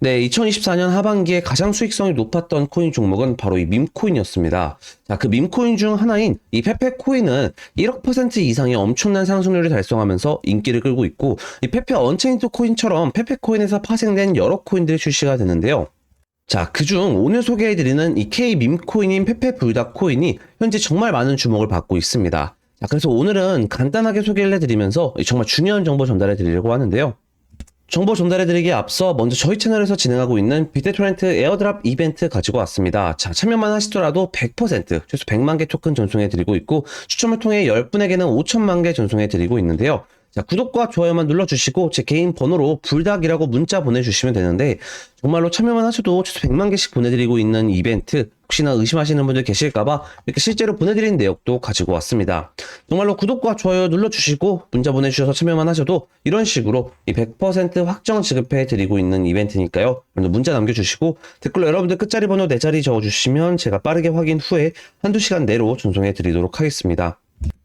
네, 2024년 하반기에 가장 수익성이 높았던 코인 종목은 바로 이 밈코인이었습니다. 자, 그 밈코인 중 하나인 이 페페코인은 1억 퍼센트 이상의 엄청난 상승률을 달성하면서 인기를 끌고 있고, 이 페페 언체인드 코인처럼 페페코인에서 파생된 여러 코인들이 출시가 되는데요. 자, 그중 오늘 소개해드리는 이 K 밈코인인 페페 불닭 코인이 현재 정말 많은 주목을 받고 있습니다. 자, 그래서 오늘은 간단하게 소개를 해드리면서 정말 중요한 정보 전달해 드리려고 하는데요. 정보 전달해드리기에 앞서 먼저 저희 채널에서 진행하고 있는 비트토렌트 에어드랍 이벤트 가지고 왔습니다. 자, 참여만 하시더라도 100% 최소 100만 개 토큰 전송해드리고 있고 추첨을 통해 10분에게는 5천만 개 전송해드리고 있는데요. 자, 구독과 좋아요만 눌러주시고 제 개인 번호로 불닭이라고 문자 보내주시면 되는데 정말로 참여만 하셔도 최소 100만 개씩 보내드리고 있는 이벤트 혹시나 의심하시는 분들 계실까봐 이렇게 실제로 보내드리는 내역도 가지고 왔습니다. 정말로 구독과 좋아요 눌러주시고 문자 보내주셔서 참여만 하셔도 이런 식으로 이100% 확정 지급해 드리고 있는 이벤트니까요. 여러분들 문자 남겨주시고 댓글로 여러분들 끝자리 번호 4자리 적어주시면 제가 빠르게 확인 후에 한두 시간 내로 전송해 드리도록 하겠습니다.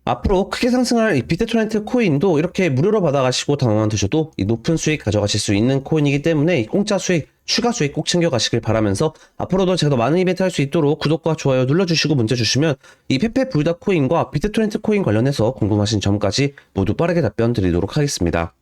앞으로 크게 상승할 이 비트토렌트 코인도 이렇게 무료로 받아가시고 당황 드셔도 이 높은 수익 가져가실 수 있는 코인이기 때문에 이 공짜 수익, 추가 수익 꼭 챙겨가시길 바라면서 앞으로도 제가 더 많은 이벤트 할 수 있도록 구독과 좋아요 눌러주시고 문자 주시면 이 페페 불닭 코인과 비트토렌트 코인 관련해서 궁금하신 점까지 모두 빠르게 답변 드리도록 하겠습니다.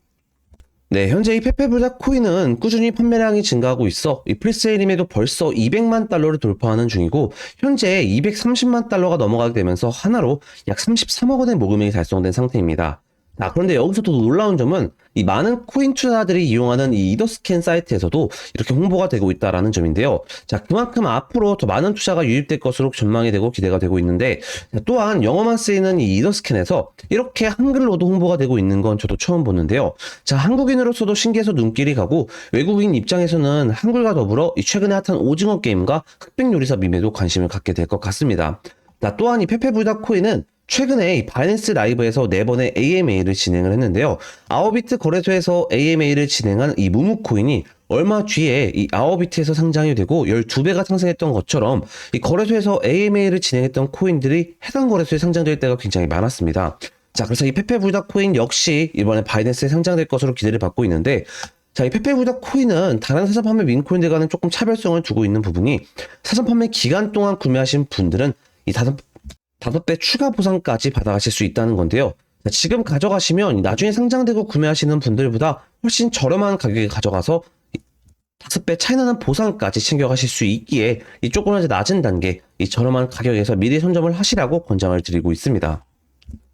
네, 현재 이 페페불닭 코인은 꾸준히 판매량이 증가하고 있어 이 프리세일임에도 벌써 200만 달러를 돌파하는 중이고 현재 230만 달러가 넘어가게 되면서 하나로 약 33억 원의 모금이 달성된 상태입니다. 아, 그런데 여기서 또 놀라운 점은 이 많은 코인 투자들이 이용하는 이 이더스캔 사이트에서도 이렇게 홍보가 되고 있다라는 점인데요. 자, 그만큼 앞으로 더 많은 투자가 유입될 것으로 전망이 되고 기대가 되고 있는데 또한 영어만 쓰이는 이 이더스캔에서 이렇게 한글로도 홍보가 되고 있는 건 저도 처음 보는데요. 자, 한국인으로서도 신기해서 눈길이 가고 외국인 입장에서는 한글과 더불어 이 최근에 핫한 오징어 게임과 흑백 요리사 밈에도 관심을 갖게 될 것 같습니다. 자, 또한 이 페페불닭 코인은 최근에 이 바이낸스 라이브에서 네 번의 AMA를 진행을 했는데요. 아워비트 거래소에서 AMA를 진행한 이 무무코인이 얼마 뒤에 이 아워비트에서 상장이 되고 12배가 상승했던 것처럼 이 거래소에서 AMA를 진행했던 코인들이 해당 거래소에 상장될 때가 굉장히 많았습니다. 자, 그래서 이 페페불닭 코인 역시 이번에 바이낸스에 상장될 것으로 기대를 받고 있는데 자, 이 페페불닭 코인은 다른 사전 판매 민코인들과는 조금 차별성을 두고 있는 부분이 사전 판매 기간 동안 구매하신 분들은 이 다섯 다섯 배 추가 보상까지 받아가실 수 있다는 건데요. 지금 가져가시면 나중에 상장되고 구매하시는 분들보다 훨씬 저렴한 가격에 가져가서 다섯 배 차이 나는 보상까지 챙겨가실 수 있기에 이 조금은 낮은 단계, 이 저렴한 가격에서 미리 선점을 하시라고 권장을 드리고 있습니다.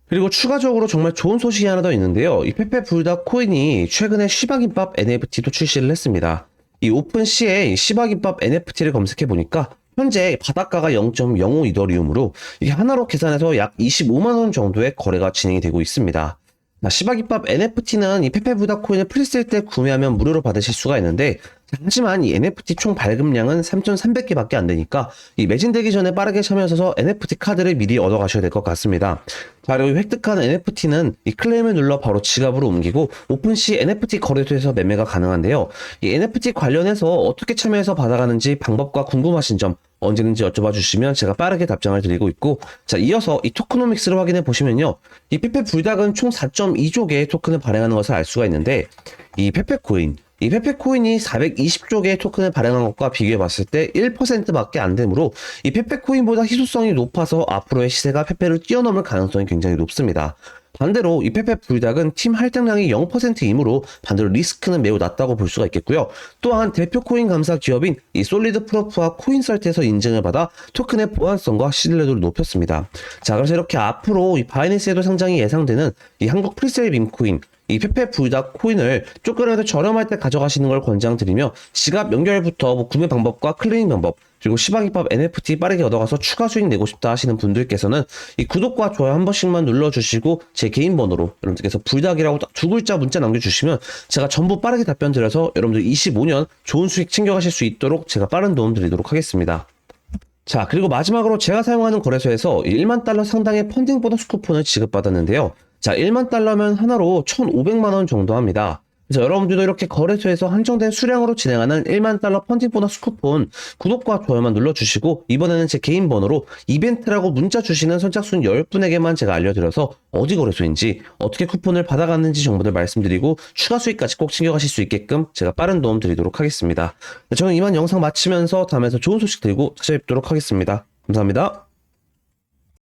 그리고 추가적으로 정말 좋은 소식이 하나 더 있는데요. 이 페페 불닭 코인이 최근에 시바김밥 NFT도 출시를 했습니다. 이 오픈시에 시바김밥 NFT를 검색해 보니까 현재 바닷가가 0.05 이더리움으로 이게 하나로 계산해서 약 25만 원 정도의 거래가 진행이 되고 있습니다. 시바기밥 NFT는 이 페페부다 코인을 프리세일 때 구매하면 무료로 받으실 수가 있는데 하지만 이 NFT 총 발급량은 3,300개밖에 안 되니까 이 매진되기 전에 빠르게 참여하셔서 NFT 카드를 미리 얻어 가셔야 될 것 같습니다. 자, 그리고 획득한 NFT는 이 클레임을 눌러 바로 지갑으로 옮기고 오픈시 NFT 거래소에서 매매가 가능한데요. 이 NFT 관련해서 어떻게 참여해서 받아가는지 방법과 궁금하신 점 언제든지 여쭤봐 주시면 제가 빠르게 답장을 드리고 있고 자 이어서 이 토크노믹스를 확인해 보시면요 이 페페 불닭은 총 4.2조 개의 토큰을 발행하는 것을 알 수가 있는데 이 페페코인 이 페페코인이 420조 개의 토큰을 발행한 것과 비교해 봤을 때 1%밖에 안 되므로 이 페페코인보다 희소성이 높아서 앞으로의 시세가 페페를 뛰어넘을 가능성이 굉장히 높습니다. 반대로 이 페페 불닭은 팀 할당량이 0%이므로 반대로 리스크는 매우 낮다고 볼 수가 있겠고요. 또한 대표 코인 감사 기업인 이 솔리드 프로프와 코인설트에서 인증을 받아 토큰의 보안성과 신뢰도를 높였습니다. 자, 그래서 이렇게 앞으로 이 바이낸스에도 상장이 예상되는 이 한국 프리세일 빔코인 이 페페 불닭 코인을 조금이라도 저렴할 때 가져가시는 걸 권장드리며 지갑 연결부터 뭐 구매 방법과 클리닝 방법 그리고 시바기밥 NFT 빠르게 얻어가서 추가 수익 내고 싶다 하시는 분들께서는 이 구독과 좋아요 한 번씩만 눌러주시고 제 개인 번호로 여러분들께서 불닭이라고 두 글자 문자 남겨주시면 제가 전부 빠르게 답변 드려서 여러분들 25년 좋은 수익 챙겨가실 수 있도록 제가 빠른 도움 드리도록 하겠습니다. 자, 그리고 마지막으로 제가 사용하는 거래소에서 1만 달러 상당의 펀딩 보너스 쿠폰을 지급받았는데요. 자, 1만 달러면 하나로 1,500만 원 정도 합니다. 그래서 여러분들도 이렇게 거래소에서 한정된 수량으로 진행하는 1만 달러 펀딩 보너스 쿠폰 구독과 좋아요만 눌러주시고 이번에는 제 개인 번호로 이벤트라고 문자 주시는 선착순 10분에게만 제가 알려드려서 어디 거래소인지 어떻게 쿠폰을 받아갔는지 정보들 말씀드리고 추가 수익까지 꼭 챙겨가실 수 있게끔 제가 빠른 도움 드리도록 하겠습니다. 저는 이만 영상 마치면서 다음에서 좋은 소식 들고 찾아뵙도록 하겠습니다. 감사합니다.